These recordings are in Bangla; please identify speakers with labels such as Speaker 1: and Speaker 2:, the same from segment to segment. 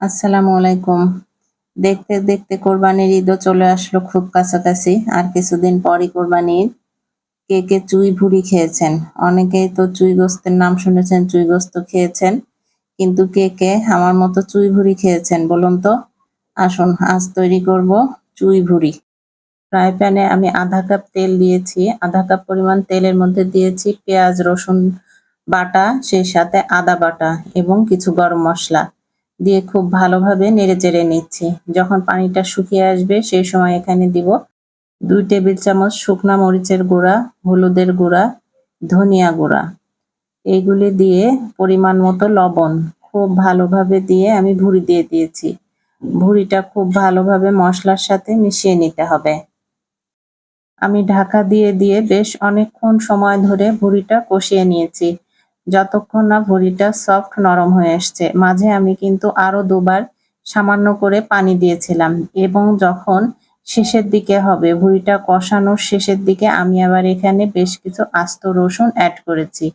Speaker 1: আসসালামু আলাইকুম। দেখতে দেখতে কোরবানির ঈদও চলে আসলো খুব কাছাকাছি। আর কিছুদিন পরই কোরবানির কে কে চুই ভুড়ি খেয়েছেন। অনেকেই তো চুই গোস্তের নাম শুনেছেন, চুই গোস্ত খেয়েছেন। কিন্তু কে কে আমার মতো চুই ভুড়ি খেয়েছেন বলুন তো? আসুন, আজ তৈরি করব চুই ভুড়ি। ফ্রাই প্যানে আমি আধা কাপ তেল দিয়েছি। আধা কাপ পরিমাণ তেলের মধ্যে দিয়েছি পেঁয়াজ, রসুন বাটা, সেই সাথে আদা বাটা এবং কিছু গরম মশলা। দিয়ে খুব ভালোভাবে নেড়ে চেড়ে নিচ্ছি। যখন পানিটা শুকিয়ে আসবে, সেই সময় এখানে দিব দুই টেবিল চামচ শুকনা মরিচের গুঁড়া, হলুদের গুঁড়া, ধনিয়া গুঁড়া। এইগুলি দিয়ে পরিমাণ মতো লবণ খুব ভালোভাবে দিয়ে আমি ভুড়ি দিয়ে দিয়েছি। ভুড়িটা খুব ভালোভাবে মশলার সাথে মিশিয়ে নিতে হবে। আমি ঢাকা দিয়ে দিয়ে বেশ অনেকক্ষণ সময় ধরে ভুড়িটা কষিয়ে নিয়েছি। যতক্ষণ না ভুড়িটা সফট নরম হয়ে আসছে। মাঝে আমি কিন্তু আরও দুবার সামান্য করে পানি দিয়েছিলাম এবং যখন শেষের দিকে হবে, ভুড়িটা কষানোর শেষের দিকে আমি আবার এখানে বেশ কিছু আস্ত রসুন অ্যাড করেছি।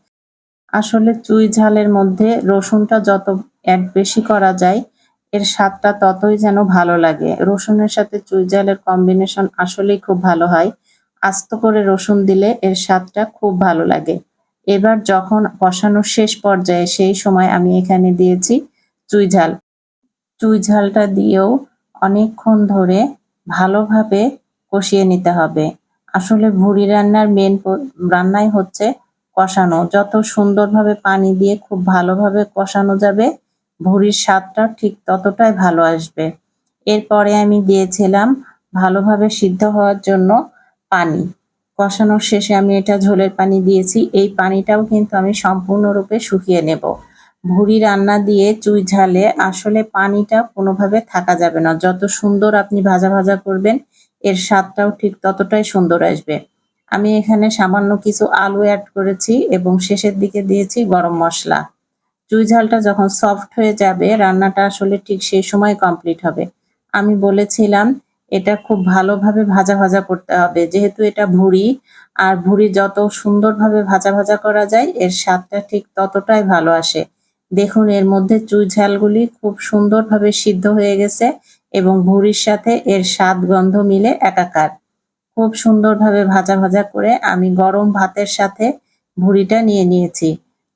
Speaker 1: আসলে চুই ঝালের মধ্যে রসুনটা যত অ্যাড বেশি করা যায়, এর স্বাদটা ততই যেন ভালো লাগে। রসুনের সাথে চুই ঝালের কম্বিনেশন আসলেই খুব ভালো হয়। আস্ত করে রসুন দিলে এর স্বাদটা খুব ভালো লাগে। এবার যখন কষানোর শেষ পর্যায়ে সেই সময় আমি এখানে দিয়েছি চুই ঝাল। চুই ঝালটা দিয়েও অনেকক্ষণ ধরে ভালোভাবে কষিয়ে নিতে হবে। আসলে ভুড়ি রান্নার মেন রান্নাই হচ্ছে কষানো। যত সুন্দরভাবে পানি দিয়ে খুব ভালোভাবে কষানো যাবে ভুড়ির স্বাদটা ঠিক ততটাই ভালো আসবে। এরপরে আমি দিয়েছিলাম ভালোভাবে সিদ্ধ হওয়ার জন্য পানি। কষানোর শেষে আমি এটা ঝোলের পানি দিয়েছি। এই পানিটাও কিন্তু আমি সম্পূর্ণরূপে শুকিয়ে নেব। ভুড়ি রান্না দিয়ে চুই ঝালে আসলে পানিটা কোনোভাবে থাকা যাবে না। যত সুন্দর আপনি ভাজা ভাজা করবেন, এর স্বাদটাও ঠিক ততটাই সুন্দর আসবে। আমি এখানে সামান্য কিছু আলু অ্যাড করেছি এবং শেষের দিকে দিয়েছি গরম মশলা। চুই ঝালটা যখন সফট হয়ে যাবে, রান্নাটা আসলে ঠিক সেই সময় কমপ্লিট হবে। আমি বলেছিলাম এটা খুব ভালোভাবে ভাজা ভাজা করতে হবে। যেহেতু এটা ভুড়ি, আর ভুড়ি যত সুন্দরভাবে ভাজা ভাজা করা যায়, এর স্বাদটা ঠিক ততটাই ভালো আসে। দেখুন, এর মধ্যে চুই ঝালগুলি খুব সুন্দরভাবে সিদ্ধ হয়ে গেছে এবং ভুড়ির সাথে এর স্বাদ গন্ধ মিলে একাকার। খুব সুন্দরভাবে ভাজা ভাজা করে আমি গরম ভাতের সাথে ভুড়িটা নিয়ে নিয়েছি।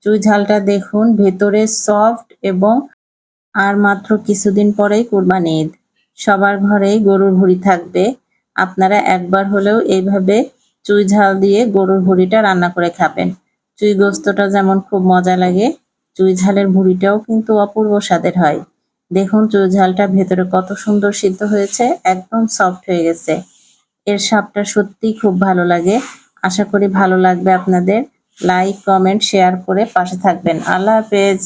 Speaker 1: চুই ঝালটা দেখুন, ভেতরে সফট এবং আর মাত্র কিছুদিন পরেই কোরবানি ঈদ। সবার ঘরেই গরুর ভুড়ি থাকবে। আপনারা একবার হলেও এইভাবে চুই ঝাল দিয়ে গরুর ভুড়িটা রান্না করে খাবেন। চুই গোস্তটা যেমন খুব মজা লাগে, চুই ঝালের ভুড়িটাও কিন্তু অপূর্ব স্বাদের হয়। দেখুন চুই ঝালটা ভেতরে কত সুন্দর সিদ্ধ হয়েছে, একদম সফট হয়ে গেছে। এর স্বাদটা সত্যিই খুব ভালো লাগে। আশা করি ভালো লাগবে আপনাদের। লাইক, কমেন্ট, শেয়ার করে পাশে থাকবেন। আল্লাহ হাফেজ।